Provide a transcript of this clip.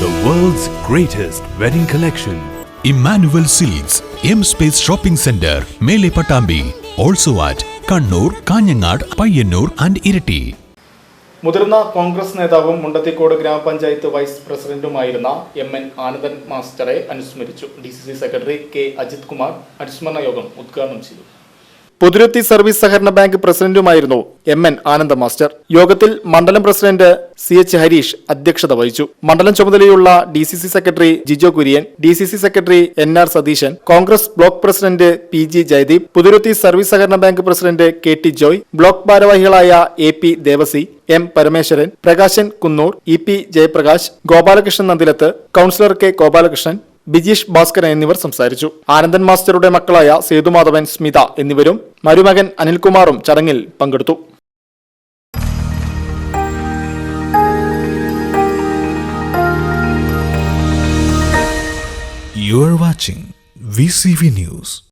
greatest wedding collection. Emmanuel Seeds, M Space Shopping Center, Mele Patambi. Also at Kannur, Kanyangad, Payyanur and Irati. മുതിർന്ന കോൺഗ്രസ് നേതാവും മുണ്ടത്തിക്കോട് ഗ്രാമപഞ്ചായത്ത് vice പ്രസിഡന്റുമായിരുന്ന M N Anandan മാസ്റ്ററെ അനുസ്മരിച്ചു D C C secretary K Ajith Kumar അനുസ്മരണ യോഗം ഉദ്ഘാടനം ചെയ്തു പുതുരുത്തി സർവീസ് സഹകരണ ബാങ്ക് പ്രസിഡന്റുമായിരുന്നു എം എൻ ആനന്ദ മാസ്റ്റർ. യോഗത്തിൽ മണ്ഡലം പ്രസിഡന്റ് സി എച്ച് ഹരീഷ് അധ്യക്ഷത വഹിച്ചു. മണ്ഡലം ചുമതലയുള്ള D C C secretary Jijo Kurian D C C secretary N R Satheesan Congress block president P G Jayadeep Puthuruthy service സഹകരണ bank president K T Joy block ഭാരവാഹികളായ A P Devassy M Parameswaran Prakashan Kunnur E P Jayaprakash Gopalakrishnan Nandilath councillor K Gopalakrishnan Bijeesh Bhaskaran എന്നിവർ സംസാരിച്ചു ആനന്ദൻ മാസ്റ്ററുടെ മക്കളായ സേതുമാധവൻ സ്മിത എന്നിവരും മരുമകൻ അനിൽകുമാറും ചടങ്ങിൽ പങ്കെടുത്തു You are watching VCV News.